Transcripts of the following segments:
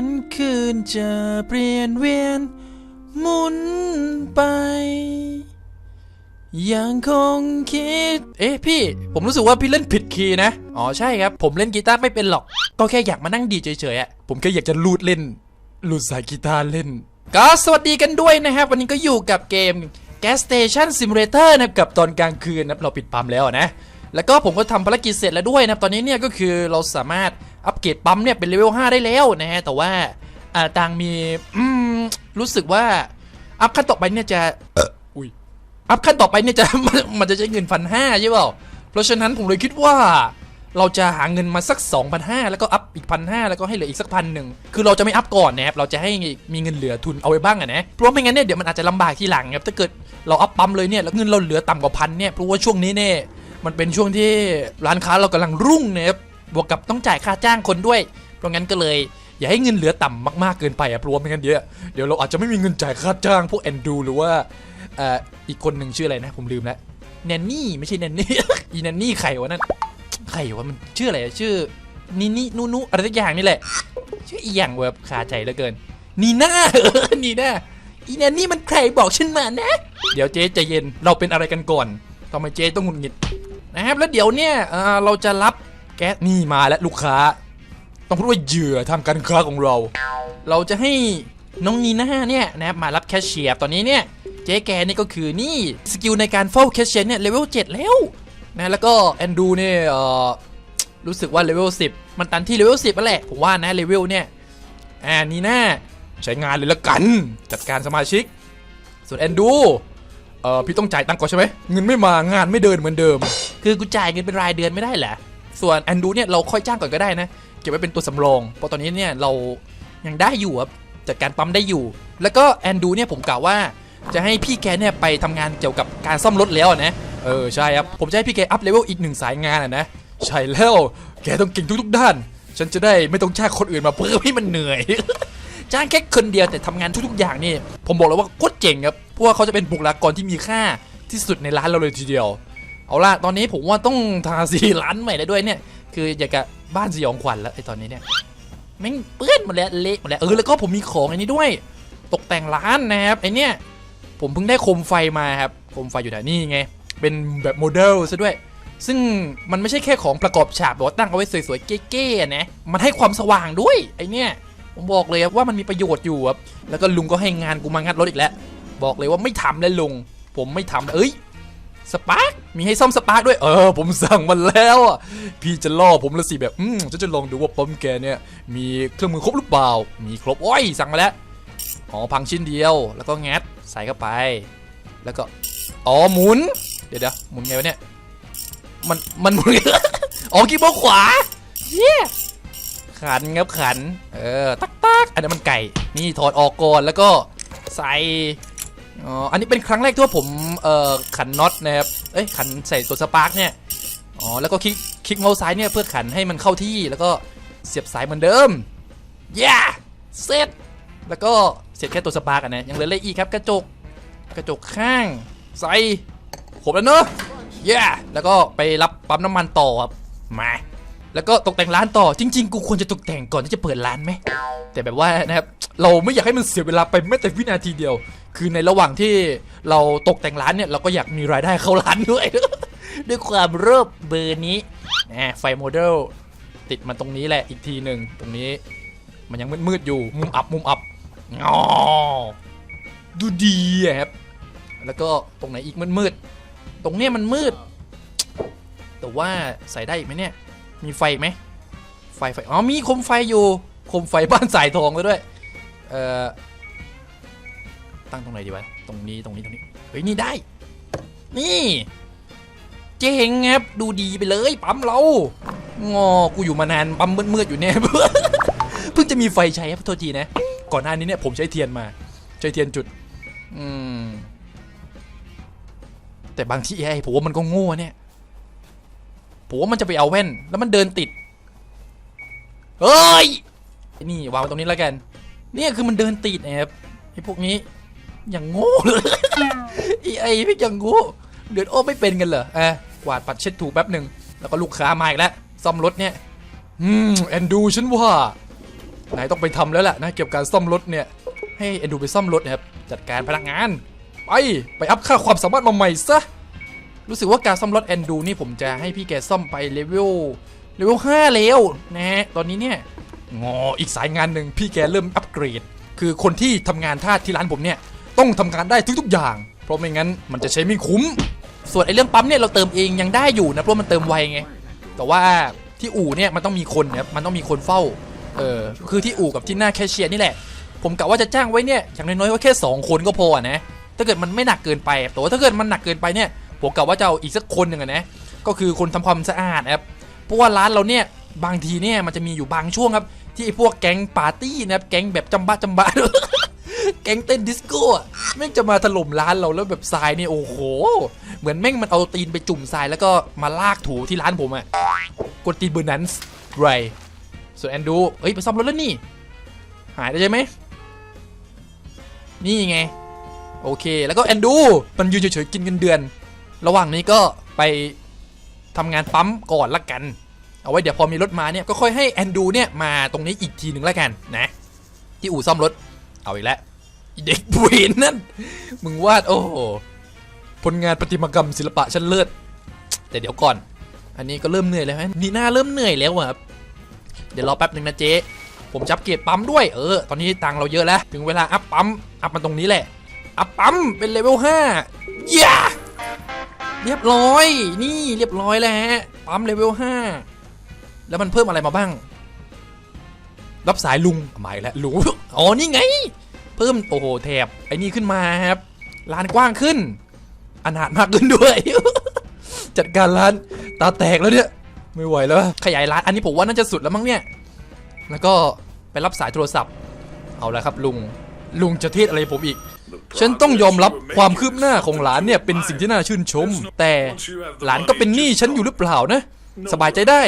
วันคืนจะเปลี่ยนเวียนหมุนไป ยังคงคิด เอ๊ะพี่ ผมรู้สึกว่าพี่เล่นผิดคีย์นะ อ๋อใช่ครับ ผมเล่นกีตาร์ไม่เป็นหรอก ก็แค่อยากมานั่งดีเฉยๆอะผมแค่อยากจะลูดเล่น ลูดสายกีตาร์เล่น ก็สวัสดีกันด้วยนะครับ วันนี้ก็อยู่กับเกม Gas Station Simulator นะครับกับตอนกลางคืนนะครับเราปิดปั๊มแล้วนะ แล้วก็ผมก็ทำภารกิจเสร็จแล้วด้วยนะครับตอนนี้เนี่ยก็คือเราสามารถ อัปเกรดปั๊มเนี่ยเป็นเลเวล5ได้แล้วนะฮะแต่ว่าอ่าต่างมีอืมรู้สึกว่าอัพขั้นต่อไปเนี่ยจะอุ้ยอัพขั้นต่อไปเนี่ยจะมันมันจะใช้เงินพันห้าใช่เปล่าเพราะฉะนั้นผมเลยคิดว่า เราจะหาเงินมาสัก 2,500 แล้วก็อัพอีกพันห้าแล้วก็ให้เหลืออีกสักพันหนึ่งคือเราจะไม่อัพก่อนนะครับเราจะให้มีเงินเหลือทุนเอาไว้บ้างอะนะเพราะว่าไม่งั้นเนี่ยเดี๋ยวมันอาจจะลำบากทีหลังครับถ้าเกิดเราอัพปั๊มเลยเนี่ยแล้วเงินเราเหลือต่ำกว่าพันเนี่ยเพราะว่าช่วงนี้เนี่ยมันเป็นช่วงที่ร้านค้าเรากำลังรุ่งนะครับ บวกกับต้องจ่ายค่าจ้างคนด้วย เพราะงั้นก็เลยอย่าให้เงินเหลือต่ำมากๆเกินไปอะรว่าไม่งั้นเดี๋ยวเดี๋ยวเราอาจจะไม่มีเงินจ่ายค่าจ้างพวกแอนดูหรือว่าเอ่ออีกคนหนึ่งชื่ออะไรนะ ผมลืมแล้วแนนนี่ไม่ใช่แนนนี่อีแนนนี่ใครวะนั่นใครวะมันชื่ออะไรชื่อนินี่นูนูอะไรสักอย่างนี่แหละ ชื่ออีหยังแบบคาใจเหลือเกินนีน่าเออนีน่าอีแนนนี่มันใครบอกฉันมานะ เดี๋ยวเจ๊ใจเย็นเราเป็นอะไรกันก่อนทำไมเจ๊ต้องหงุดหงิดนะครับแล้วเดี๋ยวเนี่ยอ่อเราจะรับ แก๊สนี่มาแล้วลูกค้า ต้องพูดว่าเหยื่อทำการค้าของเรา เราจะให้น้องนีน่าเนี่ยนะครับมารับแคชเชียร์ตอนนี้เนี่ยเจ๊แกนี่ก็คือนี่สกิลในการเฝ้าแคชเชียร์เนี่ยเลเวล7แล้วนะแล้วก็แอนดูเนี่ยเออรู้สึกว่าเลเวล10 มันตันที่เลเวล10นั่นแหละผมว่านะเลเวลเนี่ยอ่านีน่าใช้งานเลยละกัน จัดการสมาชิก ส่วนแอนดูเออพี่ต้องจ่ายตังค์ก่อนใช่ไหมเงินไม่มางานไม่เดินเหมือนเดิม คือกูจ่ายเงินเป็นรายเดือนไม่ได้แหละ ส่วนแอนดูเนี่ยเราค่อยจ้างก่อนก็ได้นะ เก็บไว้เป็นตัวสำรอง เพราะตอนนี้เนี่ยเรายังได้อยู่ครับจัดการปั๊มได้อยู่ แล้วก็แอนดูเนี่ยผมกล่าวว่าจะให้พี่แกเนี่ยไปทำงานเกี่ยวกับการซ่อมรถแล้วนะ เออใช่ครับ ผมจะให้พี่แกอัพเลเวลอีกหนึ่งสายงานอะนะ ใช่แล้ว แกต้องเก่งทุกๆด้าน ฉันจะได้ไม่ต้องจ้างคนอื่นมาเพิ่มให้มันเหนื่อย จ้างแค่คนเดียวแต่ทำงานทุกๆอย่างนี่ ผมบอกเลยว่าโคตรเจ๋งครับ เพราะว่าเขาจะเป็นบุคลากรที่มีค่าที่สุดในร้านเราเลยทีเดียว เอาล่ะ ตอนนี้ผมว่าต้องทาสีร้านใหม่แล้วด้วยเนี่ย คืออยากกับบ้านสยองขวัญแล้วไอ้ตอนนี้เนี่ยแม่งเปื้อนหมดแล้วเละหมดแล้วเออแล้วก็ผมมีของอันนี้ด้วย ตกแต่งร้านนะครับไอเนี่ยผมเพิ่งได้โคมไฟมาครับโคมไฟอยู่แถวนี้ไง เป็นแบบโมเดลซะด้วย ซึ่งมันไม่ใช่แค่ของประกอบฉากแบบว่าตั้งเอาไว้สวยๆเก๋ๆนะมันให้ความสว่างด้วยไอเนี่ยผมบอกเลยว่ามันมีประโยชน์อยู่ครับแล้วก็ลุงก็ให้งานกูมางัดรถอีกแล้ว บอกเลยว่าไม่ทำเลยลุงผมไม่ทำเอ้ย สปาร์กมีให้ซ่อมสปาร์กด้วย เออ ผมสั่งมันแล้วอะ พี่จะล่อผมละสิแบบ อืมจะจะลองดูว่าปั๊มแกเนี่ย มีเครื่องมือครบหรือเปล่า มีครบ โอ้ย สั่งมาแล้ว อ๋อ พังชิ้นเดียว แล้วก็งัดใส่เข้าไป แล้วก็ อ๋อ หมุน เดี๋ยวเดี๋ยวหมุนไงวะเนี่ย มัน มันหมุนอ๋อ กีบอร์ดขวา เย้ขันครับขัน เออ ตักตักอันนั้นมันไก่ นี่ถอดออกก่อน แล้วก็ใส่ อ๋อ อันนี้เป็นครั้งแรกที่ว่าผมเอ่อขันน็อตนะครับ เอ้ยขันใส่ตัวสปาร์กเนี่ย อ๋อแล้วก็คลิกคลิกเมาส์ซ้ายเนี่ยเพื่อขันให้มันเข้าที่แล้วก็เสียบสายเหมือนเดิมย่าเสร็จ แล้วก็เสร็จแค่ตัวสปาร์กอะนะยังเหลืออะไรอีกครับกระจกกระจกข้างใส่ครบแล้วเนอะย่าแล้วก็ไปรับปั๊มน้ำมันต่อครับมา แล้วก็ตกแต่งร้านต่อจริง ๆ กูควรจะตกแต่งก่อนที่จะเปิดร้านไหมแต่แบบว่านะครับเราไม่อยากให้มันเสียเวลาไปแม้แต่วินาทีเดียว คือในระหว่างที่เราตกแต่งร้านเนี่ยเราก็อยากมีรายได้เข้าร้านด้วย ด้วยความเริ่บเบอร์นี้นะไฟโมเดลติดมาตรงนี้แหละอีกทีหนึ่งตรงนี้ มันยังมืดๆอยู่มุมอับมุมอับงอดูดีครับแล้วก็ตรงไหนอีกมืดๆตรงเนี้ยมันมืด แต่ว่าใส่ได้อีกไหมเนี่ย มีไฟไหมไฟไฟอ๋อมีคมไฟอยู่คมไฟบ้านสายทองแล้วด้วยเอ่อตั้งตรงไหนดีวะตรงนี้ตรงนี้ตรงนี้เฮ้ยนี่ได้ นี่เจ๋งครับดูดีไปเลยปั๊มเรางอกูอยู่มานานปั๊มมืดๆอยู่เนี่ยเพิ่งจะมีไฟใช้ครับโทษทีนะ ก่อนหน้านี้เนี่ยผมใช้เทียนมา ใช้เทียนจุด อืมแต่บางที่ไอ้ผมว่ามันก็โง่เนี่ย ผมว่ามันจะไปเอาแว่น แล้วมันเดินติด เฮ้ย นี่วางไว้ตรงนี้แล้วกัน เนี่ยคือมันเดินติดนะครับไอ้พวกนี้ อย่างโง่เลยไอ้ไอ้พี่อย่างโง่เดินโอ้ไม่เป็นกันเหรออะกวาดปัดเช็ดถูแป๊บหนึ่งแล้วก็ลูกค้ามาอีกแล้วซ่อมรถเนี่ย อืมแอนดูฉันว่านายต้องไปทำแล้วแหละนะเกี่ยวกับการซ่อมรถเนี่ย ให้แอนดูไปซ่อมรถนะครับจัดการพนักงาน ไปไปอัพค่าความสามารถมาใหม่ซะ รู้สึกว่าการซ่อมรถแอนดูนี่ผมจะให้พี่แกซ่อมไปเลเวลเลเวล5แล้วนะฮะตอนนี้เนี่ยงออีกสายงานหนึ่งพี่แกเริ่มอัปเกรด คือคนที่ทำงานท่าที่ร้านผมเนี่ยต้องทำงานได้ทุกๆอย่าง เพราะไม่งั้นมันจะใช้ไม่คุ้ม ส่วนไอ้เรื่องปั๊มเนี่ยเราเติมเองยังได้อยู่นะเพราะมันเติมไวไงแต่ว่าที่อู่เนี่ยมันต้องมีคนนะครับมันต้องมีคนเฝ้าเออคือที่อู่กับที่หน้าแคชเชียร์นี่แหละ ผมกะว่าจะจ้างไว้เนี่ยอย่างน้อยๆก็แค่ 2 คนก็พออะนะถ้าเกิดมันไม่หนักเกินไปแต่ว่าถ้าเกิดมันหนักเกินไปเนี่ย ผมกะว่าจะเอาอีกสักคนหนึ่งอะนะก็คือคนทำความสะอาดนะครับเพราะว่าร้านเราเนี่ยบางทีเนี่ยมันจะมีอยู่บางช่วงครับ ที่พวกแก๊งปาร์ตี้นะครับแก๊งแบบจำบ้าจำบ้าแก๊งเต้นดิสโก้แม่งจะมาถล่มร้านเราแล้วแบบทรายเนี่ยโอ้โห เหมือนแม่งมันเอาตีนไปจุ่มทรายแล้วก็มาลากถูที่ร้านผมอะกดตีนเบอร์นั้นไรส่วนแอนดูเอ้ยไปซ่อมรถแล้วนี่ หายได้ใช่ไหมนี่ไง โอเคแล้วก็แอนดูมันยืนเฉยๆกินเงินเดือน ระหว่างนี้ก็ไปทำงานปั๊มก่อนละกัน เอาไว้เดี๋ยวพอมีรถมาเนี่ยก็ค่อยให้แอนดูเนี่ยมาตรงนี้อีกทีหนึ่งละกันนะ ที่อู่ซ่อมรถ เอาอีกแล้วเด็กบุยนั่น มึงวาดโอ้โหผลงานประติมากรรมศิลปะชั้นเลิศ แต่เดี๋ยวก่อน อันนี้ก็เริ่มเหนื่อยแล้วนี่หน้าเริ่มเหนื่อยแล้วอะเดี๋ยวรอแป๊บหนึ่งนะเจ๊ผมจับเกียร์ปั๊มด้วยเออ ตอนนี้ตังเราเยอะแล้ว ถึงเวลาอัพปั๊ม อัพมาตรงนี้แหละ อัพปั๊มเป็นเลเวล5ย่า เรียบร้อย นี่เรียบร้อยแล้วฮะ ปั๊มเลเวล5แล้วมันเพิ่มอะไรมาบ้าง รับสายลุงมาอีกแล้วลุงอ๋อนี่ไง เพิ่มโอ้โหแถบไอ้นี่ขึ้นมาครับลานกว้างขึ้นอนาถมากขึ้นด้วย จัดการร้านตาแตกแล้วเนี่ยไม่ไหวแล้วขยายร้านอันนี้ผมว่าน่าจะสุดแล้วมั้งเนี่ย แล้วก็ไปรับสายโทรศัพท์ เอาละครับลุงลุงจะเทศอะไรผมอีก ฉันต้องยอมรับความคืบหน้าของหลานเนี่ยเป็นสิ่งที่น่าชื่นชม แต่หลานก็เป็นหนี้ฉันอยู่หรือเปล่านะ สบายใจได้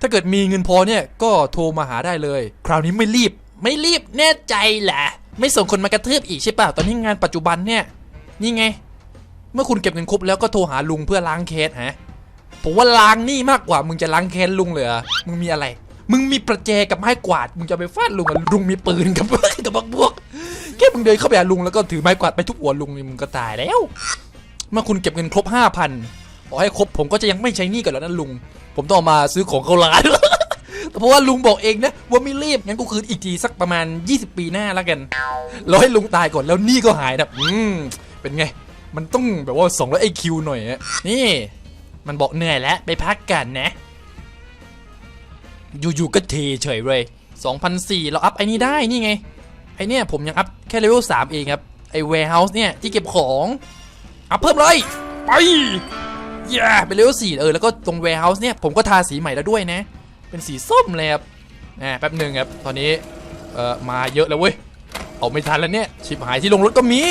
ถ้าเกิดมีเงินพอเนี่ยก็โทรมาหาได้เลย คราวนี้ไม่รีบ ไม่รีบแน่ใจแหละ ไม่ส่งคนมากระทืบอีกใช่ป่ะตอนนี้งานปัจจุบันเนี่ย นี่ไง เมื่อคุณเก็บเงินครบแล้วก็โทรหาลุงเพื่อล้างแค้นฮะผมว่าล้างหนี่มากกว่ามึงจะล้างแค้นลุงเลยเหรอมึงมีอะไร มึงมีประแจกับไม้กวาด มึงจะไปฟาดลุงอะลุงมีปืนกับกับพวก แค่มึงเดินเข้าไปหาลุงแล้วก็ถือไม้กวาดไปทุบหัวลุงนี่มึงก็ตายแล้ว เมื่อคุณเก็บเงินครบห้าพันขอให้ครบผมก็จะยังไม่ใช้หนี้กันแล้วนะลุง ผมต้องเอามาซื้อของเข้าร้านแต่เพราะว่าลุงบอกเองนะว่าไม่รีบงั้นกูคืนอีกทีสักประมาณ 20 ปีหน้าแล้วกันรอให้ลุงตายก่อนแล้วหนี้ก็หายนะอืมเป็นไง มันต้องแบบว่า2 0 0ไอคิวหน่อยนี่ มันบอกเหนื่อยแล้วไปพักกันนะ อยู่ๆก็เทเฉยเลย2,004เราอัพไอ้นี่ได้นี่ไง อเนี่ยผมยังอัพแค่เลเวล3เองครับ ไอ warehouse เนี่ยที่เก็บของ อัพเพิ่มเลย ไปย่เป็นเลเวล4เออ แล้วก็ตรง warehouse เนี่ยผมก็ทาสีใหม่แล้วด้วยนะ เป็นสีส้มเลยครับอ่าแป๊บหนึ่งครับ ตอนนี้เอ่อมาเยอะแล้วเว้ย เอาไม่ทันแล้วเนี่ย ชิบหายที่ลงรถก็มี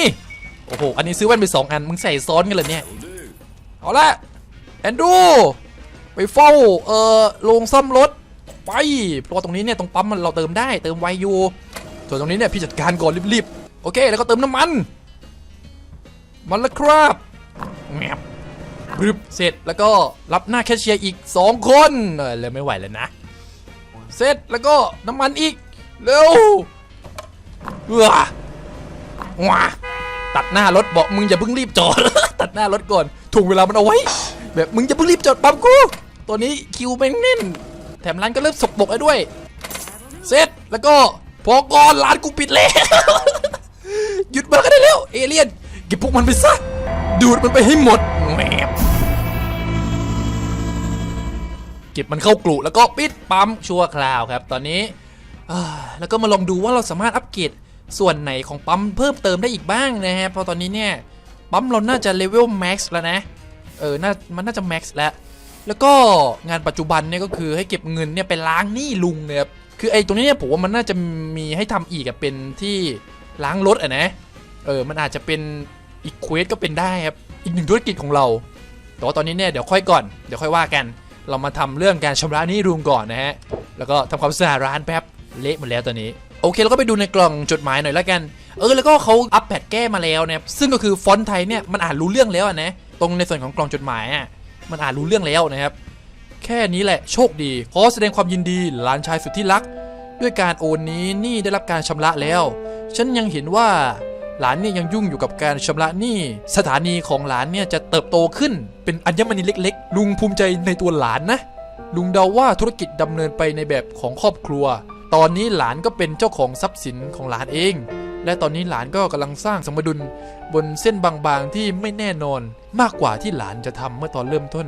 โอ้โห อันนี้ซื้อแว่นไปสองอัน มึงใส่ซ้อนกันเลยเนี่ย เอาละแอนดูไปเฝ้าเอ่อโรงซ่อมรถไปเพราะว่าตรงนี้เนี่ยตรงปั๊มมันเราเติมได้เติมไวอยู่ ส่วนตรงนี้เนี่ยพี่จัดการก่อนรีบๆ โอเค แล้วก็เติมน้ำมัน มันละครับแงบรึบเสร็จแล้วก็รับหน้าแคชเชียร์อีก 2 คนเออเลยไม่ไหวแล้วนะ เสร็จแล้วก็น้ำมันอีก เร็วเออว้าตัดหน้ารถบอกมึงอย่าเพิ่งรีบจอด ตัดหน้ารถก่อนถ่วงเวลามันเอาไว้ แบบมึงจะเพิ่งรีบจอดปั๊มกูตัวนี้คิวแม่งแน่น แถมร้านก็เริ่มสกปรกแล้วด้วย เสร็จแล้วก็ พอก่อนร้านกูปิดแล้วหยุดมันก็ได้แล้วเอเลี่ยนเก็บพวกมันไปซะดูดมันไปให้หมดแหมบเก็บมันเข้ากลุแล้วก็ปิดปั๊มชั่วคราวครับ ตอนนี้อ่าแล้วก็มาลองดูว่าเราสามารถอัปเกรดส่วนไหนของปั๊มเพิ่มเติมได้อีกบ้างนะฮะเพราะตอนนี้เนี่ยปั๊มเราน่าจะเลเวลแม็กซ์แล้วนะเออน่ามันน่าจะแม็กซ์แล้ว แล้วก็งานปัจจุบันเนี่ยก็คือให้เก็บเงินเนี่ยไปล้างหนี้ลุงเนี่ยครับ คือไอ้ตรงนี้เนี่ยผมว่ามันน่าจะมีให้ทำอีกอะเป็นที่ล้างรถอะนะ เออ มันอาจจะเป็นอีกเควสก็เป็นได้ครับ อีกหนึ่งธุรกิจของเรา แต่ว่าตอนนี้เนี่ยเดี๋ยวค่อยก่อน เดี๋ยวค่อยว่ากัน เรามาทำเรื่องการชำระหนี้ลุงก่อนนะฮะ แล้วก็ทำความสะอาดร้านแป๊บ เละหมดแล้วตอนนี้ โอเคเราก็ไปดูในกล่องจดหมายหน่อยแล้วกัน เออ แล้วก็เขาอัปแพดแก้มาแล้วนะครับ ซึ่งก็คือฟอนต์ไทยเนี่ยมันอ่านรู้เรื่องแล้วนะ ตรงในส่วนของกล่องจดหมายอะ มันอ่านรู้เรื่องแล้วนะครับ แค่นี้แหละโชคดีขอแสดงความยินดีหลานชายสุดที่รัก ด้วยการโอนนี้หนี้ได้รับการชำระแล้ว ฉันยังเห็นว่า หลานเนี่ยยังยุ่งอยู่กับการชำระหนี้สถานีของหลานเนี่ยจะเติบโตขึ้น เป็นอัญมณีเล็ก ๆ ลุงภูมิใจในตัวหลานนะ ลุงเดาว่าธุรกิจดำเนินไปในแบบของครอบครัว ตอนนี้หลานก็เป็นเจ้าของทรัพย์สินของหลานเอง และตอนนี้หลานก็กำลังสร้างสมดุล บนเส้นบางๆที่ไม่แน่นอนมากกว่าที่หลานจะทำเมื่อตอนเริ่มต้น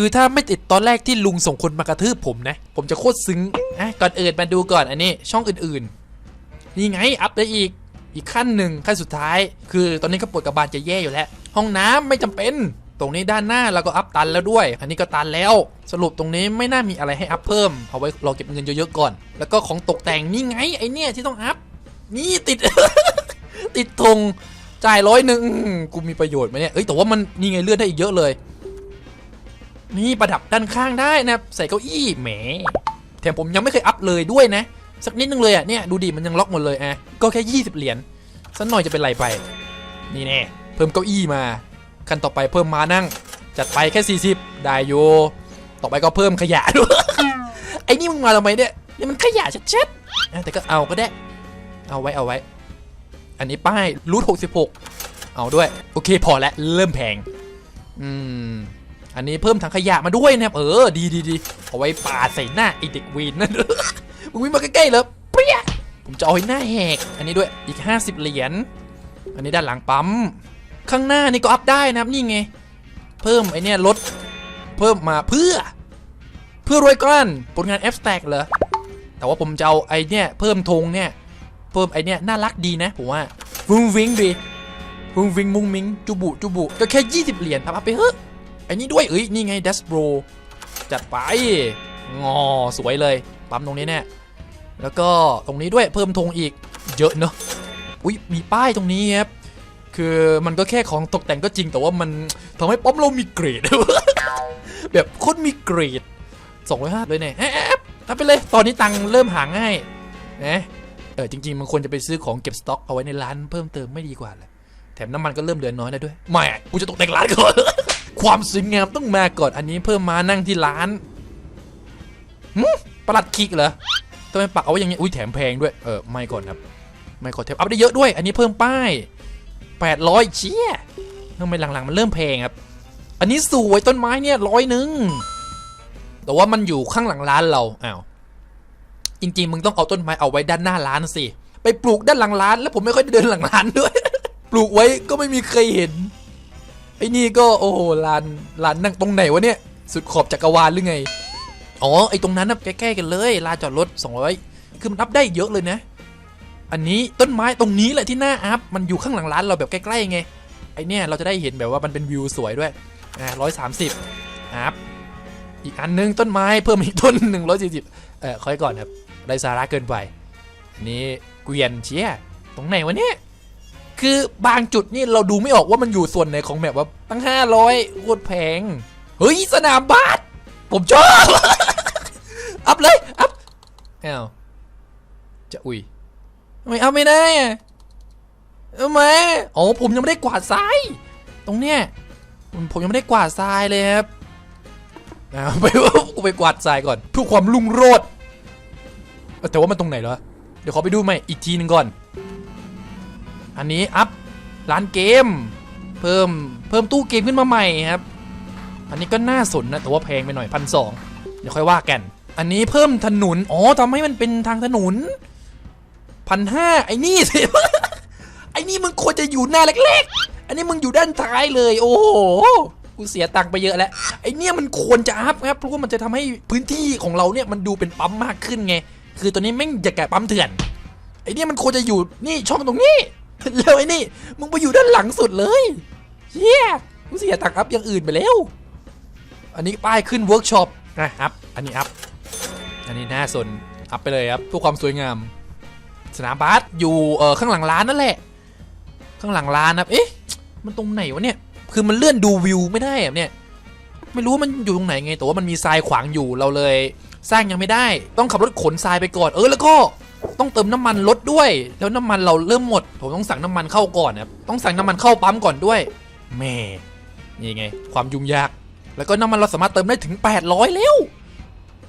คือถ้าไม่ติดตอนแรกที่ลุงส่งคนมากระทืบผมนะ ผมจะโคตรซึ้งอะก่อนอื่นมาดูก่อนอันนี้ช่องอื่นๆ นี่ไงอัพได้อีกอีกขั้นหนึ่งขั้นสุดท้าย คือตอนนี้ก็ปวดกระบาลจะแย่อยู่แล้ว ห้องน้ำไม่จำเป็น ตรงนี้ด้านหน้าเราก็อัพตันแล้วด้วย อันนี้ก็ตันแล้ว สรุปตรงนี้ไม่น่ามีอะไรให้อัพเพิ่ม เอาไว้รอเก็บเงินเยอะๆก่อน แล้วก็ของตกแต่งนี่ไงไอเนี่ยที่ต้องอัพ นี่ติด ติดธงจ่ายร้อยหนึ่งกูมีประโยชน์ไหมเนี่ย เอ้ยแต่ว่ามันนี่ไงเลื่อนได้อีกเยอะเลย นี่ประดับด้านข้างได้นะใส่เก้าอี้แหมแถมผมยังไม่เคยอัพเลยด้วยนะ สักนิดนึงเลยอะเนี่ยดูดิมันยังล็อกหมดเลยอะก็แค่ 20 เหรียญสักหน่อยจะเป็นไรไป นี่แน่เพิ่มเก้าอี้มาขั้นต่อไปเพิ่มมานั่ง จัดไปแค่ 40 ได้โยต่อไปก็เพิ่มขยะด้วยไอ้นี่มึงมาทำไมเนี่ยนี่มันขยะชัดๆแต่ก็เอาก็ได้ เอาไว้เอาไว้ อันนี้ป้ายรูท66เอาด้วย โอเคพอแล้วเริ่มแพง อืม อันนี้เพิ่มถังขยะมาด้วยนะครับ เออ ดีดีดีเอาไว้ปาใส่หน้าไอเด็กวีนนั่นมึงวิ่งมาใกล้ๆเลยเปรี้ยผมจะเอาให้หน้าแหก อันนี้ด้วยอีก 50 เหรียญ อันนี้ด้านหลังปั๊ม ข้างหน้านี่ก็อัพได้นะครับ นี่ไง เพิ่มไอเนี่ยลดเพิ่มมาเพื่อ เพื่อรวยก้อนผลงาน F stack เหรอ แต่ว่าผมจะเอาไอเนี่ยเพิ่มธงเนี่ย เพิ่มไอเนี่ยน่ารักดีนะผมว่าวุ้งวิงดีวุ้งวิงมุ้งมิงจุบุจุบุก็แค่ 20 เหรียญครับเอาไปเถอ ไอ้นี่ด้วยเอ้ยนี่ไงเดสโบรจัดไปงอสวยเลยปั๊มตรงนี้แน่แล้วก็ตรงนี้ด้วยเพิ่มธงอีกเยอะเนอะอุ้ยมีป้ายตรงนี้ครับคือมันก็แค่ของตกแต่งก็จริงแต่ว่ามันทำให้ป้อมเรามีเกรด แบบคตรมีเกรด205เลยเนี่ยแอบทำไปเลยตอนนี้ตังค์เริ่มหาง่ายนะเออจริงๆมันควรจะไปซื้อของเก็บสต็อกเอาไว้ในร้านเพิ่มเติมไม่ดีกว่าเลยแถมน้ำมันก็เริ่มเหลือน้อยแล้วด้วยไม่กูจะตกแต่งร้านก่อน ความสวยงามต้องมาก่อนอันนี้เพิ่มมานั่งที่ร้านหึประหลัดคิกเหรอทำไมปักเอาไว้อย่างนี้อุ้ยแถมแพงด้วยเออไม่ก่อนครับไม่ก่อนแถมอัพได้เยอะด้วย อันนี้เพิ่มป้าย800เชี่ยทำไมหลังๆมันเริ่มแพงครับ อันนี้สวยต้นไม้เนี่ยร้อยหนึ่งแต่ว่ามันอยู่ข้างหลังร้านเราอ้าวจริงๆมึงต้องเอาต้นไม้เอาไว้ด้านหน้าร้านสิไปปลูกด้านหลังร้าน แล้วผมไม่ค่อยเดินหลังร้านด้วย ปลูกไว้ก็ไม่มีใครเห็น ไอ้นี่ก็โอ้โหลานลานนั่งตรงไหนวะเนี่ย สุดขอบจักรวาลหรือไง อ๋อไอ้ตรงนั้นนะใกล้ๆกันเลยลานจอดรถ200คือมันอัพได้เยอะเลยนะ อันนี้ต้นไม้ตรงนี้แหละที่หน้าอัพมันอยู่ข้างหลังร้านเราแบบใกล้ๆไงไอเนี่ยเราจะได้เห็นแบบว่ามันเป็นวิวสวยด้วยอ่าร้อยสามสิบอัพอีกอันนึงต้นไม้เพิ่มอีกต้นหนึ่งร้อยสี่สิบเออคอยก่อนครับไรสาระเกินไปอันนี้เกวียนเชียตรงไหนวะเนี่ย คือบางจุดนี่เราดูไม่ออกว่ามันอยู่ส่วนไหนของแมปว่าตั้งห้าร้อยโคตรแพง เฮ้ย สนามบาสผมชอบ อัพเลย อัพอ้าวจะอุ้ยทำไมอัพไม่ได้อะทำไมอ๋อผมยังไม่ได้กวาดทราย ตรงเนี้ยผมยังไม่ได้กวาดทรายเลยครับอ่าไปกูไปกวาดทรายก่อนเพื่อความรุ่งโรจน์แต่ว่ามันตรงไหนเหรอ เดี๋ยวขอไปดูใหม่อีกทีหนึงก่อน อันนี้อัพร้านเกม เพิ่มเพิ่มตู้เกมขึ้นมาใหม่ครับ อันนี้ก็น่าสนนะแต่ว่าแพงไปหน่อยพันสองเดี๋ยวค่อยว่ากัน อันนี้เพิ่มถนนอ๋อทำให้มันเป็นทางถนนพันห้าไอ้นี่สิไอ้นี่มึงควรจะอยู่หน้าเล็กๆ อันนี้มึงอยู่ด้านท้ายเลย โอ้โหกูเสียตังค์ไปเยอะแล้วไอ้เนี่ยมันควรจะอัพครับเพราะว่ามันจะทำให้พื้นที่ของเราเนี่ยมันดูเป็นปั๊มมากขึ้นไง คือตัวนี้แม่งจะแกะปั๊มเถื่อนไอ้เนี่ยมันควรจะอยู่นี่ช่องตรงนี้ แล้วไอ้นี่ มึงไปอยู่ด้านหลังสุดเลยเฮียกูเสียตังค์อัพอย่างอื่นไปแล้ว อันนี้ป้ายขึ้นเวิร์กช็อปนะอัพ อันนี้อัพ อันนี้น่าสน อัพไปเลยครับเพื่อความสวยงาม สนามบาสอยู่เออข้างหลังร้านนั่นแหละ ข้างหลังร้านนะเอ๊ะ มันตรงไหนวะเนี่ย คือมันเลื่อนดูวิวไม่ได้อะเนี่ย ไม่รู้มันอยู่ตรงไหนไง แต่ว่ามันมีทรายขวางอยู่ เราเลย สร้างยังไม่ได้ ต้องขับรถขนทรายไปก่อน เออแล้วก็ ต้องเติมน้ำมันรถด้วย แล้วน้ำมันเราเริ่มหมด ผมต้องสั่งน้ำมันเข้าก่อนนะครับต้องสั่งน้ำมันเข้าปั๊มก่อนด้วยแม่นี่ไง ความยุ่งยาก แล้วก็น้ำมันเราสามารถเติมได้ถึง 800แล้ว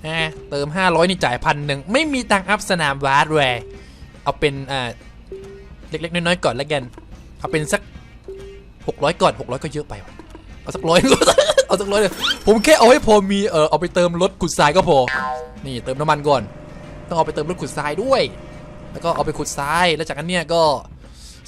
อ่าเติม 500 นี่จ่ายพันหนึ่งไม่มีตังค์อัพสนามบาสแวร์เอาเป็นอ่าเล็กๆ น้อยๆ ก่อนแล้วกันเอาเป็นสัก 600 ก่อน 600 ก็เยอะไปเอาสักร้อยเอาสักร้อยเลยผมแค่เอาให้พอมีเออเอาไปเติมรถขุดทรายก็พอ นี่เติมน้ำมันก่อน ต้องเอาไปเติมรถขุดทรายด้วย แล้วก็เอาไปขุดทราย แล้วจากนั้นเนี่ยก็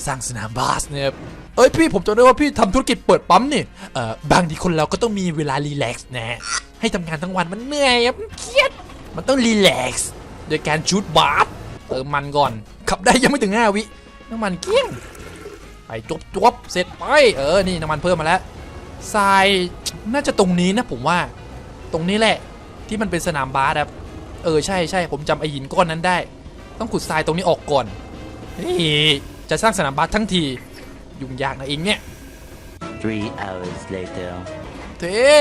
สร้างสนามบาสเนี่ยเอ้ยพี่ผมจำได้ว่าพี่ทำธุรกิจเปิดปั๊มนี่เอ่อบางทีคนเราก็ต้องมีเวลารีแลกซ์นะให้ทำงานทั้งวันมันเหนื่อยมันเครียด มันต้องรีแลกซ์โดยการชูดบาสเติมมันก่อน ขับได้ยังไม่ถึง5วิน้ำมันเกลี้ยงไปจบจบเสร็จไปเออนี่น้ำมันเพิ่มมาแล้วทรายน่าจะตรงนี้นะผมว่า ตรงนี้แหละที่มันเป็นสนามบาสครับ เออใช่ใช่ผมจำไอหินก้อนนั้นได้ ต้องขุดทรายตรงนี้ออกก่อนนี่จะสร้างสนามบาสทั้งทียุ่งยากนะเองเนี่ย Three hours later. เท่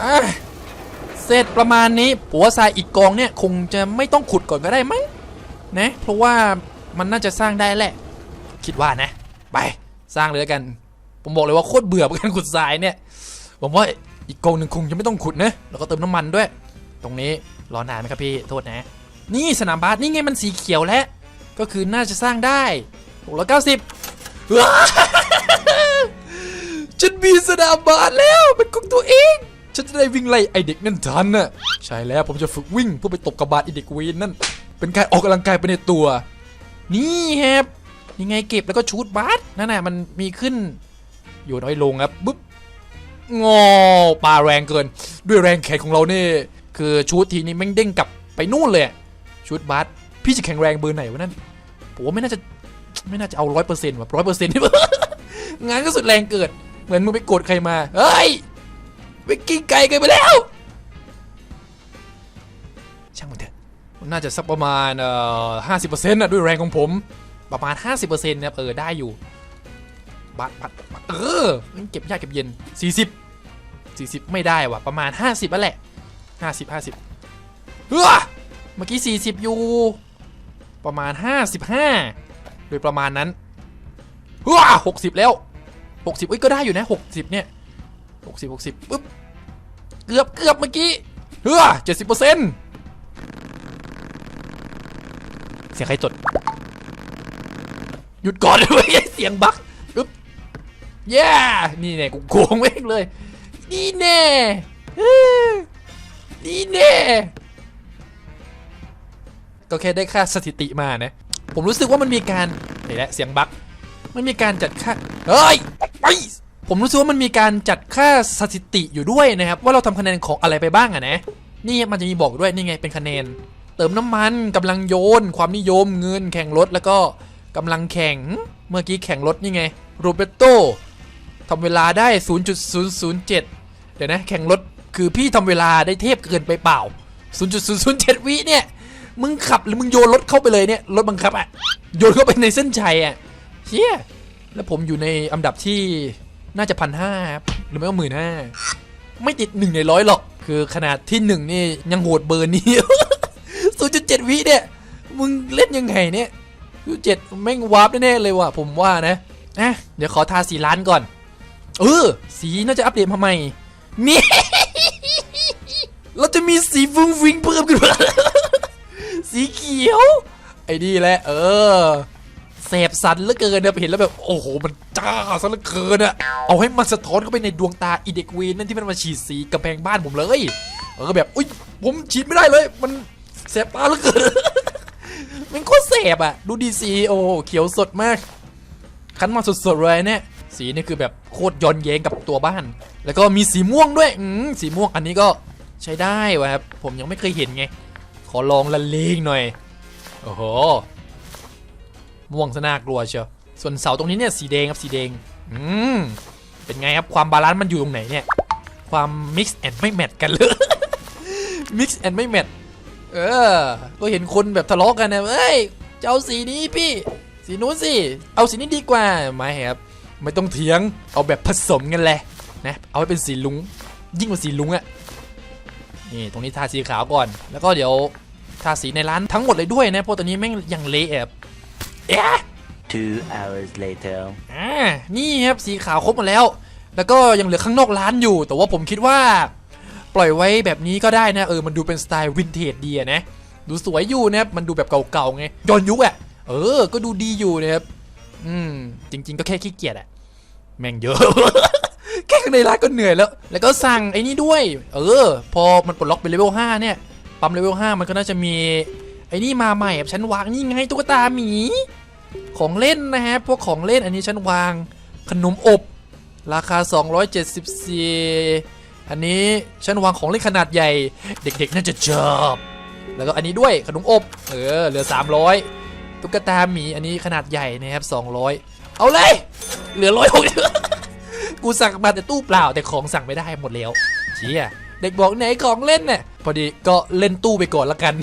อะเสร็จประมาณนี้ปัวทรายอีกกองเนี่ยคงจะไม่ต้องขุดก่อนก็ได้มั้งนะเพราะว่ามันน่าจะสร้างได้แหละ คิดว่านะ ไปสร้างเลยแล้วกัน ผมบอกเลยว่าโคตรเบื่อกับการขุดทรายเนี่ยผมว่าอีกกองหนึ่งคงจะไม่ต้องขุดนะแล้วก็เติมน้ำมันด้วย ตรงนี้รอนานไหมครับพี่โทษนะ นี่สนามบาสนี่ไงมันสีเขียวแล้ว ก็คือน่าจะสร้างได้690ว้าฉันมีสนามบาสแล้วเป็นของตัวเอง ฉันจะได้วิ่งไล่ไอเด็กนั่นทันน่ะใช่แล้วผมจะฝึกวิ่งเพื่อไปตบกับบาสไอเด็กเวนนั่นเป็นการออกกำลังกายไปในตัว นี่ครับยังไงเก็บแล้วก็ชูดบาสนั่นน่ะมันมีขึ้น อยู่น้อยลงครับปุ๊บงอปลาแรงเกิน ด้วยแรงแขนของเราเนี่ย คือชูดทีนี้แม่งเด้งกลับไปนู่นเลยชูดบาสพี่จะแข็งแรงเบอร์ไหนวะนั่นผมว่าไม่น่าจะไม่น่าจะเอาร้อยเปอร์เซ็นต์แบบร้อยเปอร์เซ็นต์งานก็สุดแรงเกิด เหมือนมึงไปโกดใครมาเฮ้ยไปกินไก่กันไปแล้ว ช่างมันเถอะน่าจะสักประมาณเอ่อห้าสิบเปอร์เซ็นต์นะด้วยแรงของผม ประมาณห้าสิบเปอร์เซ็นต์นะเออได้อยู่บัตรบัตรเออเก็บยากเก็บเย็นสี่สิบสี่สิบไม่ได้ว่ะประมาณห้าสิบนั่นแหละ ห้าสิบห้าสิบเฮ้อเมื่อกี้สี่สิบอยู่ ประมาณห้าสิบห้าโดยประมาณนั้นว้าหกสิบแล้วหกสิบเอ้ยก็ได้อยู่นะหกสิบเนี่ยหกสิบหกสิบปึ๊บเกือบเกือบเมื่อกี้เฮ้อเจ็ดสิบเปอร์เซ็นต์เสียงใครจดหยุดก่อนเลยเว้ยเสียงบั๊กปึ๊บเย้นี่แน่กูโกงเองเลย นี่แน่ นี่แน่ก็แค่ได้ค่าสถิติมานะ ผมรู้สึกว่ามันมีการเห็นแล้วเสียงบั๊กมันมีการจัดค่าเฮ้ยไปผมรู้สึกว่ามันมีการจัดค่าสถิติอยู่ด้วยนะครับ ว่าเราทำคะแนนของอะไรไปบ้างอะนะ นี่มันจะมีบอกด้วยนี่ไงเป็นคะแนน เติมน้ำมันกำลังโยน ความนิยมเงินแข่งรถแล้วก็กำลังแข่งเมื่อกี้แข่งรถนี่ไงโรเบโตทำเวลาได้ 0.007 เดี๋ยวนะ แข่งรถ คือพี่ทำเวลาได้เทพเกินไปเปล่า 0.007 วิเนี่ย มึงขับหรือมึงโยนรถเข้าไปเลยเนี่ย รถบังคับอะโยนเข้าไปในเส้นชัยอะเชี่ยแล้วผมอยู่ในอันดับที่น่าจะพันห้าครับหรือไม่ก็หมื่นห้าไม่ติดหนึ่งในร้อยหรอก คือขนาดที่หนึ่งนี่ยังโหดเบอร์นี้ศูนย์จุดเจ็ดวิเนี่ย มึงเล่นยังไงเนี่ยศูเจ็ดแม่งวาร์ปแน่เลยว่ะผมว่านะอะเดี๋ยวขอทาสีล้านก่อน เออ สีน่าจะอัปเดตมาใหม่นี่ เราจะมีสีฟุ้งฟิ้งเพิ่มขึ้นมาสีเขียว ไอ้นี่แหละ เออแสบสันเลือเกินเนี่ยเห็นแล้วแบบโอ้โหมันจ้าซะเหลือเกินอะเอาให้มันสะท้อนเข้าไปในดวงตาอีเด็กเวนนั่นที่มันมาฉีดสีกำแพงบ้านผมเลยเออแบบอุ้ยผมฉีดไม่ได้เลย มันแสบตาเหลือเกินมันโคตรแสบอะดูดีสีโอ้เขียวสดมาก คันมาสดๆเลยเนี่ยสีนี่คือแบบโคตรย้อนแย้งกับตัวบ้าน แล้วก็มีสีม่วงด้วยอืมสีม่วงอันนี้ก็ ใช้ได้วะครับ ผมยังไม่เคยเห็นไง ขอลองละเลงหน่อย โอ้โห ม่วงซะน่ากลัวเชียว ส่วนเสาตรงนี้เนี่ยสีแดงครับสีแดง อืม เป็นไงครับความบาลานซ์มันอยู่ตรงไหนเนี่ย ความ mix and ไม่แมทกันเลย mix and ไม่แมทเออ ก็เห็นคนแบบทะเลาะกันนะเอ้ยจะเอาสีนี้พี่ สีนู้นสิ เอาสีนี้ดีกว่า ไม่ครับ ไม่ต้องเถียง เอาแบบผสมกันแหละนะ เอาให้เป็นสีลุง ยิ่งกว่าสีลุงอะ นี่ตรงนี้ทาสีขาวก่อน แล้วก็เดี๋ยวทาสีในร้านทั้งหมดเลยด้วยนะเพราะตอนนี้แม่งยังเละแอบเอ๊ะ Two hours later. อ่านี่ครับสีขาวครบหมดแล้ว แล้วก็ยังเหลือข้างนอกร้านอยู่ แต่ว่าผมคิดว่า ปล่อยไว้แบบนี้ก็ได้นะ เออ มันดูเป็นสไตล์วินเทจดีอะนะ ดูสวยอยู่นะครับ มันดูแบบเก่าๆไงย้อนยุคอะเออ ก็ดูดีอยู่นะครับ อืม จริง ๆ ก็แค่ขี้เกียจอะแม่งเยอะแค่ ข้างในร้านก็เหนื่อยแล้ว แล้วก็สั่งไอ้นี่ด้วย เออ พอมันปลดล็อกเป็นเลเวล5เนี่ย ปั๊มเลเวล5มันก็น่าจะมีไอ้นี่มาใหม่แบบชั้นวางนี่ไงตุ๊กตาหมี ของเล่นนะฮะ พวกของเล่นอันนี้ชั้นวาง ขนมอบ ราคา 274 อันนี้ชั้นวางของเล่นขนาดใหญ่ เด็กๆน่าจะชอบแล้วก็อันนี้ด้วยขนมอบ เออ เหลือ 300 ตุ๊กตาหมีอันนี้ขนาดใหญ่นะครับ200 เอาเลย เหลือร้อยหก กูสั่งมาแต่ตู้เปล่าแต่ของสั่งไม่ได้หมดแล้วเชี่ยเด็กบอกไหนของเล่นเนี่ยพอดีก็เล่นตู้ไปก่อนละกัน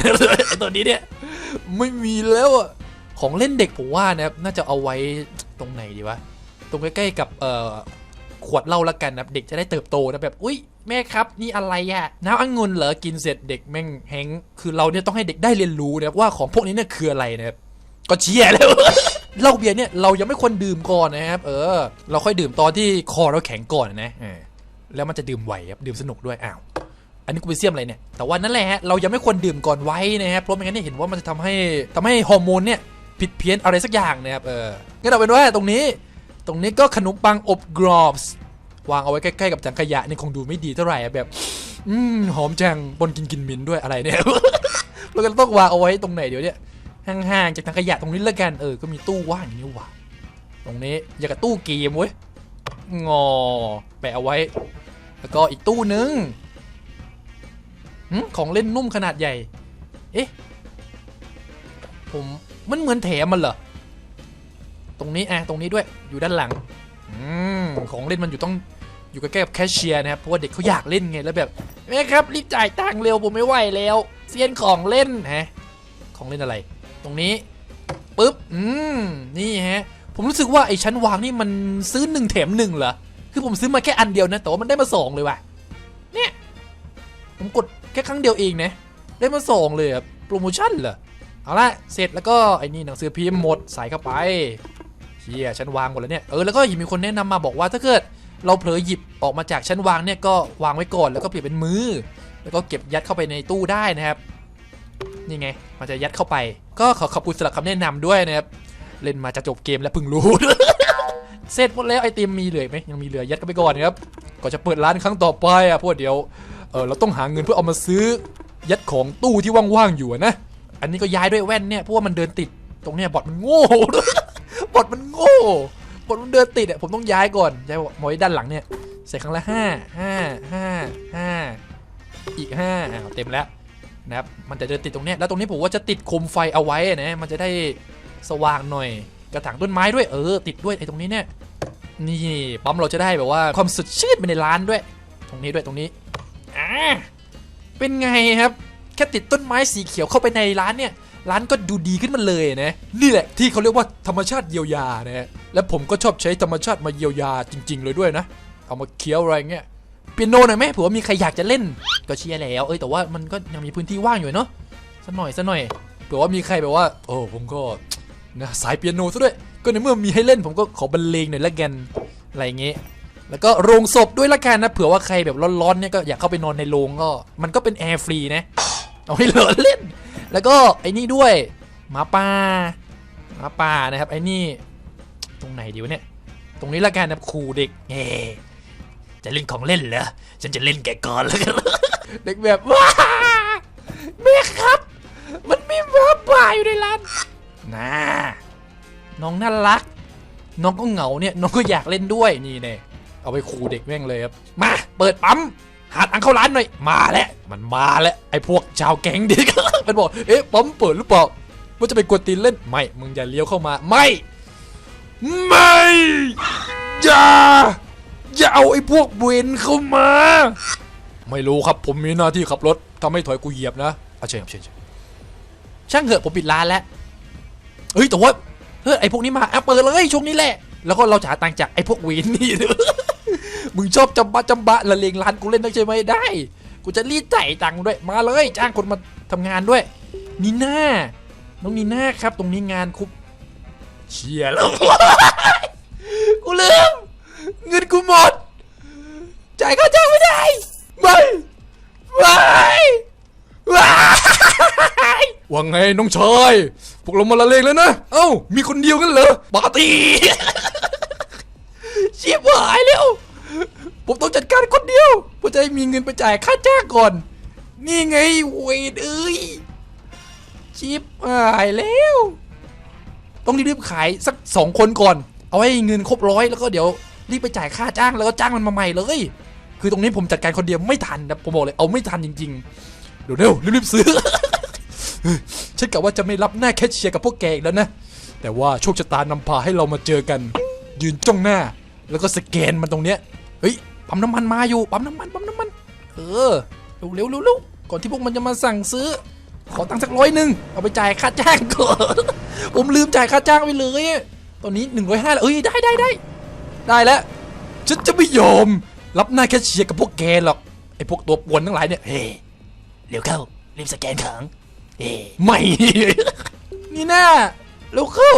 ไอตัวนี้เนี่ยไม่มีแล้วอะของเล่นเด็กผมว่านะครับน่าจะเอาไว้ตรงไหนดีวะตรงใกล้ๆกับเอ่อขวดเหล้าละกันนะเด็กจะได้เติบโตนะแบบอุ้ยแม่ครับนี่อะไรอะน้ำองุ่นเหรอกินเสร็จเด็กแม่งแฮงคือเราเนี่ยต้องให้เด็กได้เรียนรู้นะว่าของพวกนี้เนี่ยคืออะไรนะครับก็เชียร์แล้ว เหล้าเบียร์เนี่ยเรายังไม่ควรดื่มก่อนนะครับ เออ เราค่อยดื่มตอนที่คอเราแข็งก่อนนะเออแล้วมันจะดื่มไหวครับดื่มสนุกด้วยอ้าวอันนี้กูไปเสียมอะไรเนี่ย แต่ว่านั่นแหละฮะเรายังไม่ควรดื่มก่อนไว้นะครับ เพราะไม่งั้นเนี่ยเห็นว่ามันจะทำให้ทำให้ฮอร์โมนเนี่ยผิดเพี้ยนอะไรสักอย่างนะครับ เอองั้นเอาเป็นว่าตรงนี้ ตรงนี้ก็ขนมปังอบกรอบสวางเอาไว้ใกล้ๆกับถังขยะนี่คงดูไม่ดีเท่าไหร่แบบ อืมหอมจังบนกินกินมินด้วยอะไรเนี่ยเราก็ต้องวางเอาไว้ตรงไหนเดี๋ยวเนี่ย ห่างๆจากถังขยะตรงนี้แล้วกันเออก็มีตู้ว่างอย่างนี้ว่ะตรงนี้อย่ากับตู้เกมเว้ยงอแปะเอาไว้ แล้วก็อีกตู้นึงของเล่นนุ่มขนาดใหญ่ เอ๊ะ ผมมันเหมือนแถมมันเหรอ ตรงนี้อะตรงนี้ด้วย อยู่ด้านหลังอืมของเล่นมันอยู่ต้องอยู่ใกล้ๆกับแคชเชียร์นะครับ เพราะว่าเด็กเขาอยากเล่นไง แล้วแบบแม่ครับรีบจ่ายตังค์เร็วผมไม่ไหวแล้ว เซียนของเล่นฮะ ของเล่นอะไร ตรงนี้ปุ๊บอืมนี่ฮะผมรู้สึกว่าไอ้ชั้นวางนี่มันซื้อหนึ่งแถมหนึ่งเหรอคือผมซื้อมาแค่อันเดียวนะแต่ว่ามันได้มาสองเลยว่ะเนี่ยผมกดแค่ครั้งเดียวเองนะได้มาสองเลยอะโปรโมชั่นเหรอเอาละเสร็จแล้วก็ไอ้นี่หนังสือพิมพ์หมดใส่เข้าไปเชียชั้นวางหมดแล้วเนี่ยเออแล้วก็มีคนแนะนำมาบอกว่าถ้าเกิดเราเผลอหยิบออกมาจากชั้นวางเนี่ยก็วางไว้ก่อนแล้วก็เปลี่ยนเป็นมือ แล้วก็เก็บยัดเข้าไปในตู้ได้นะครับ นี่ไง มันจะยัดเข้าไป ก็ขอขอบคุณสำหรับคำแนะนำด้วยนะครับ เล่นมาจะจบเกมแล้วเพิ่งรู้ เสร็จหมดแล้วไอติมมีเหลือไหมยังมีเหลือยัดเข้าไปก่อนนะครับก็จะเปิดร้านครั้งต่อไปอะเพราะว่าเดี๋ยวเออเราต้องหาเงินเพื่อเอามาซื้อยัดของตู้ที่ว่างๆอยู่นะ อันนี้ก็ย้ายด้วยแว่นเนี่ยเพราะว่ามันเดินติดตรงเนี้ยบอทมันโง่บอทมันโง่บอทมันเดินติดอะผมต้องย้ายก่อนย้ายหมอยด้านหลังเนี่ยใส่ครั้งละห้าห้าห้าห้าอีกห้าอ้าเต็มแล้ว นะครับ มันจะเดินติดตรงนี้ แล้วตรงนี้ผมว่าจะติดคมไฟเอาไว้นะ มันจะได้สว่างหน่อย กระถางต้นไม้ด้วย เออ ติดด้วยไอ้ตรงนี้เนี่ย นี่ปั๊มเราจะได้แบบว่าความสดชื่นไปในร้านด้วย ตรงนี้ด้วยตรงนี้ อ่า เป็นไงครับ แค่ติดต้นไม้สีเขียวเข้าไปในร้านเนี่ย ร้านก็ดูดีขึ้นมาเลยนะ นี่แหละที่เขาเรียกว่าธรรมชาติเยียวยานะและผมก็ชอบใช้ธรรมชาติมาเยียวยาจริง ๆ เลยด้วยนะ เอามาเคี้ยวอะไรเงี้ย เปียโนหน่อยไหมเผื่อว่ามีใครอยากจะเล่นก็เชียร์แล้วเอ้ยแต่ว่ามันก็ยังมีพื้นที่ว่างอยู่เนาะสักหน่อยสักหน่อยเผื่อว่ามีใครแบบว่า โอ้ผมก็นะสายเปียโนซะด้วย ก็ในเมื่อมีให้เล่นผมก็ขอบรรเลงหน่อยละกันอะไรเงี้ยแล้วก็โรงศพด้วยละกันนะเผื่อว่าใครแบบร้อนๆเนี่ยก็อยากเข้าไปนอนในโรงก็ มันก็เป็นแอร์ฟรีนะเอาให้เหลือเล่น แล้วก็ไอ้นี่ด้วยหมาป่าหมาป่านะครับไอ้นี่ ตรงไหนดีวะเนี่ย ตรงนี้ละกันนะครูเด็กเอ จะเล่นของเล่นเหรอ ฉันจะเล่นแกก่อนแล้วกันเด็กแบบว้าแม่ครับ มันมีหมาป่าอยู่ในร้านนะน้องน่ารัก น้องก็เหงาเนี่ย น้องก็อยากเล่นด้วยนี่เนี่ยเอาไปคูเด็กแม่งเลยครับ มาเปิดปั๊มหาตังค์เข้าร้านหน่อย มาแล้ว มันมาแล้ว ไอ้พวกชาวแก๊งเด็กมันบอก เอ๊ะปั๊มเปิดหรือเปล่าว่าจะไปกวนตีนเล่น ไม่ มึงอย่าเลี้ยวเข้ามา ไม่ ไม่อย่า อย่าเอาไอ้พวกเวนเข้ามา ไม่รู้ครับผมมีหน้าที่ขับรถทำให้ถอยกูเหยียบนะเอาเชิญครับเชิญเชิญช่างเถอะผมปิดร้านแล้วเฮ้ยแต่ว่าเฮ้ยไอ้พวกนี้มาอะเปิดเลยช่วงนี้แหละ แล้วก็เราจะหาตังค์จากไอ้พวกเวนนี่มึงชอบจำบะจำบะละเลงร้านกูเล่นได้ใช่ไหมได้ กูจะรีดจ่ายตังค์ด้วยมาเลยจ้างคนมาทำงานด้วยนีน่าน้องนีน่าครับ ตรงนี้งานคุบเชียร์แล้วกูลืม เงินกูหมด จ่ายค่าจ้างไม่ได้ไม่ว้ายว้ายว่าไงน้องชายพวกเรามาละเลงแล้วนะ เอ้า มีคนเดียวกันเหรอปาร์ตี้เชียบหายแล้ว ผมต้องจัดการคนเดียวผมจะให้มีเงินไปจ่ายค่าจ้างก่อน นี่ไงเวทเอ้ยชิบหายแล้ว ต้องรีบๆขายสักสองคนก่อน เอาให้เงินครบร้อยแล้วก็เดี๋ยว รีบไปจ่ายค่าจ้างแล้วก็จ้างมันมาใหม่เลย คือตรงนี้ผมจัดการคนเดียวไม่ทันนะผมบอกเลยเอาไม่ทันจริงๆเดี๋ยวเร็วรีบๆซื้อฉันกะว่าจะไม่รับหน้าแคชเชียร์กับพวกแกอีกแล้วนะ แต่ว่าโชคชะตานำพาให้เรามาเจอกัน ยืนจ้องหน้า แล้วก็สแกนมันตรงเนี้ยเฮ้ยปั๊มน้ำมันมาอยู่ปั๊มน้ำมันปั๊มน้ำมันเออเร็วเร็วเร็วก่อนที่พวกมันจะมาสั่งซื้อ ขอตังค์สักร้อยหนึ่งเอาไปจ่ายค่าจ้างก่อนผมลืมจ่ายค่าจ้างไปเลย ตอนนี้หนึ่งร้อยห้าเอ้ยได้ได้ได้ ได้แล้ว ฉันจะไม่ยอม รับหน้าแคชเชียร์กับพวกแกหรอกไอ้พวกตัวป่วนทั้งหลายเนี่ยเฮ้เร็วเข้ารีบสแกนของเฮ้ไม่ นี่แน่เร็วเข้า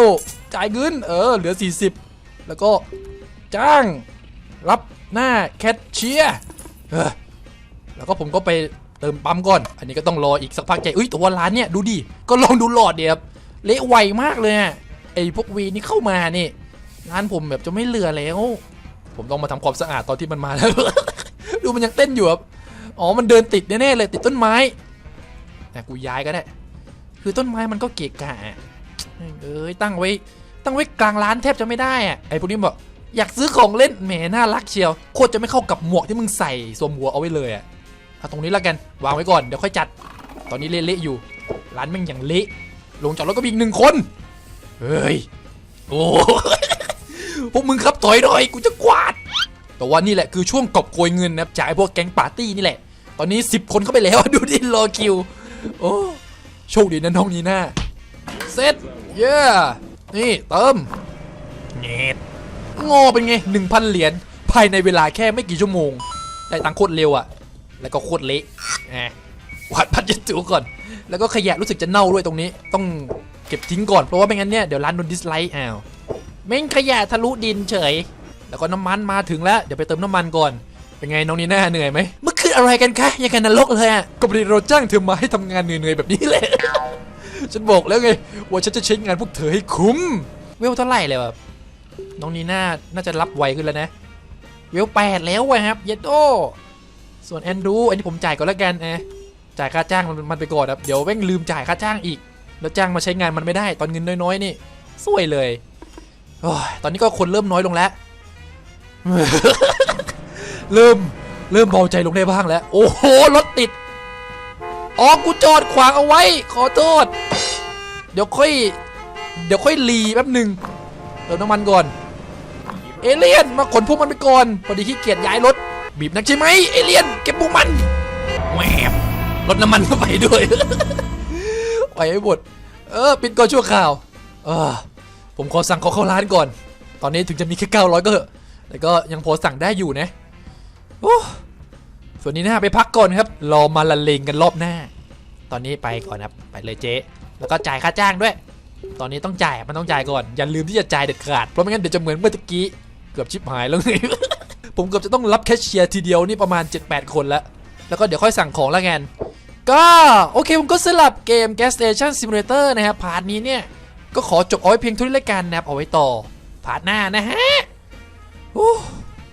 จ่ายเงินเออเหลือ 40 แล้วก็จ้างรับหน้าแคชเชียร์เออแล้วก็ผมก็ไปเติมปั๊มก่อน อันนี้ก็ต้องรออีกสักพักใจเอ้ยแต่ว่าร้านเนี่ยดูดิ ก็ลองดูหลอดเดียบเละไวมากเลยไอ้พวกวีนี่เข้ามานี่ ร้านผมแบบจะไม่เหลือแล้วผมต้องมาทำความสะอาดตอนที่มันมาแล้ว ดูมันยังเต้นอยู่ครับอ๋อมันเดินติดแน่ๆเลยติดต้นไม้แต่กูย้ายก็ได้ คือต้นไม้มันก็เกะกะอะเอ้ยตั้งไว้ ตั้งไว้กลางร้านแทบจะไม่ได้อะไอ้พวกนี้บอกอยากซื้อของเล่นแหมน่ารักเชียวโคตรจะไม่เข้ากับหมวกที่มึงใส่สวมหัวเอาไว้เลยอะเอาตรงนี้แล้วกันวางไว้ก่อนเดี๋ยวค่อยจัด ตอนนี้เละๆอยู่ ร้านแม่งอย่างเละลงจากรถก็มีอีกหนึ่งคนเฮ้ยโอ้ พวกมึงครับถอยหน่อยกูจะกวาด แต่ว่านี่แหละคือช่วงกอบโกยเงินนะครับจากไอ้พวกแก๊งปาร์ตี้นี่แหละ ตอนนี้ 10 คนเข้าไปแล้วดูดิรอคิว โอ้โชคดีนะน้องนีน่าเซ็ตเย้นี่เติมเน็ตงอเป็นไง 1,000 เหรียญภายในเวลาแค่ไม่กี่ชั่วโมง ได้ตังค์โคตรเร็วอะแล้วก็โคตรเละแหมวัดพัดยัตูก่อน แล้วก็ขยะรู้สึกจะเน่าด้วยตรงนี้ ต้องเก็บทิ้งก่อน เพราะว่าไม่งั้นเนี่ย เดี๋ยวร้านโดนดิสไลค์อ้าว แม่งขยะทะลุดินเฉย แล้วก็น้ำมันมาถึงแล้ว เดี๋ยวไปเติมน้ำมันก่อน เป็นไงน้องนีน่าเหนื่อยไหมเมื่อคืนอะไรกันคะยังกันนรกเลยอะก็พอดีเราจ้างเธอมาให้ทำงานเหนื่อยๆแบบนี้แหละฉันบอกแล้วไงว่าฉันจะใช้งานพวกเธอให้คุ้ม เวลเท่าไหร่เลยแบบน้องนีน่าน่าจะรับไวขึ้นแล้วนะ เวลแปดแล้วอะครับเยดโดส่วนแอนดรูอันนี้ผมจ่ายก่อนแล้วกันเอะจ่ายค่าจ้างมันมันไปก่อนครับเดี๋ยวแม่งลืมจ่ายค่าจ้างอีก แล้วจ้างมาใช้งานมันไม่ได้ ตอนเงินน้อยๆนี่สวยเลยโอ้ย ตอนนี้ก็คนเริ่มน้อยลงแล้ว เริ่มเริ่มเบาใจลงได้บ้างแล้ว โอ้โหรถติด อ๋อ กูจอดขวางเอาไว้ ขอโทษ เดี๋ยวค่อย เดี๋ยวค่อยรีแป๊บหนึ่งเติมน้ำมันก่อน เอเลียนมาขนพวกมันไปก่อน พอดีขี้เกียจย้ายรถ บีบนักใช่ไหมเอเลียนเก็บพวกมันแหวบรถน้ำมันก็ไปด้วยไปให้หมด เออ ปิดก่อนชั่วคราว เออ ผมขอสั่งเขาเข้าร้านก่อน ตอนนี้ถึงจะมีแค่900ก็เถอะแต่ก็ยังพอสั่งได้อยู่นะโอ้ส่วนนี้นะไปพักก่อนครับ รอมาละเลงกันรอบหน้า ตอนนี้ไปก่อนครับ ไปเลยเจ๊ แล้วก็จ่ายค่าจ้างด้วย ตอนนี้ต้องจ่าย มันต้องจ่ายก่อน อย่าลืมที่จะจ่ายเด็ดขาด เพราะไม่งั้นเดี๋ยวจะเหมือนเมื่อกี้ เกือบชิบหายแล้วไงผมเกือบจะต้องรับแคชเชียร์ทีเดียวนี่ประมาณ 7-8 คนแล้ว แล้วก็เดี๋ยวค่อยสั่งของล้วกัน ก็โอเคผมก็สลับเกม Gas Station Simulator นะครับพาร์ทนี้เนี่ย ก็ขอจบเอาไว้เพียงเท่านี้แล้วกันนะครับเอาไว้ต่อพาร์ทหน้านะฮะ